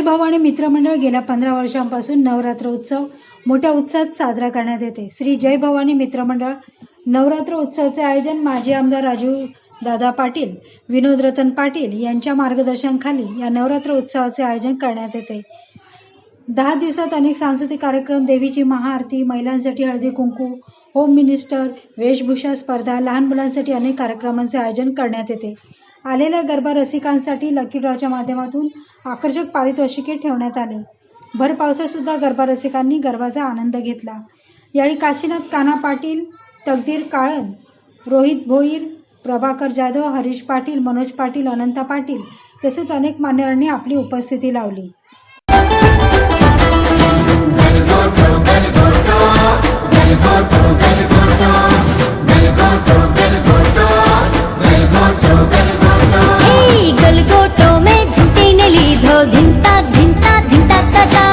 साई भाऊ आणि मित्रमंडळ गेल्या पंधरा वर्षांपासून नवरात्र उत्सव मोठ्या उत्साहात साजरा करण्यात येते. श्री जय भवानी मित्रमंडळ नवरात्र उत्सवाचे आयोजन माजी आमदार राजू दादा पाटील विनोद रतन पाटील यांच्या मार्गदर्शनाखाली या नवरात्र उत्सवाचे आयोजन करण्यात येते. दहा दिवसात अनेक सांस्कृतिक कार्यक्रम देवीची महाआरती महिलांसाठी हळदी कुंकू होम मिनिस्टर वेशभूषा स्पर्धा लहान मुलांसाठी अनेक कार्यक्रमांचे आयोजन करण्यात येते. आलेल्या गरबा रसिकांसाठी लकी ड्रॉच्या माध्यमातून आकर्षक पारितोषिके ठेवण्यात आले. भर पावसातसुद्धा गरबा रसिकांनी गरबाचा आनंद घेतला. यावेळी काशीनाथ कान्हा पाटील तकदीर काळन रोहित भोईर प्रभाकर जाधव हरीश पाटील मनोज पाटील अनंता पाटील तसेच अनेक मान्यवरांनी आपली उपस्थिती लावली. దింత దింత దింత కదా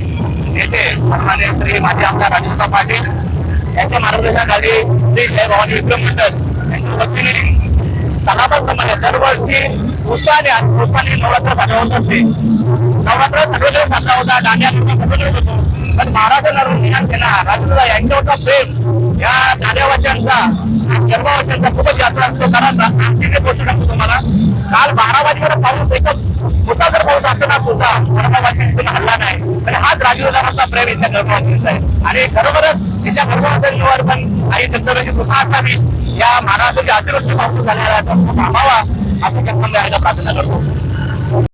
नेते सन्मान्य श्री माजी आमदार राजेंद्र पाटील यांच्या मार्गदर्शनाखाली श्री जय भवानी विक्रम मंडळ यांच्या वतीने सणाप्रमाणे दरवर्षी उत्साहाने उत्साहाने नवरात्र साजरा होत असते. नवरात्र सगळीकडे साजरा होता दांड्या नृत्य होतो. पण महाराष्ट्र नवनिर्माण सेना राजेंद्र यांच्यावरचा प्रेम. या दांड्यावाशांचा गर्भावाशांचा खूपच जास्त असतो. कारण आमची जे पोषण असतो तुम्हाला काल बारा वाजेपर्यंत राजीवदारांचा प्रेम इथल्या गर्भवासींचा आहे आणि खरोखरच तिच्या गर्भवासींवर पण आई दत्तराची कृपा असावी. या महाराष्ट्राची अतिवृष्टी पाऊस झालेला थांबावा असं मी प्रार्थना करतो.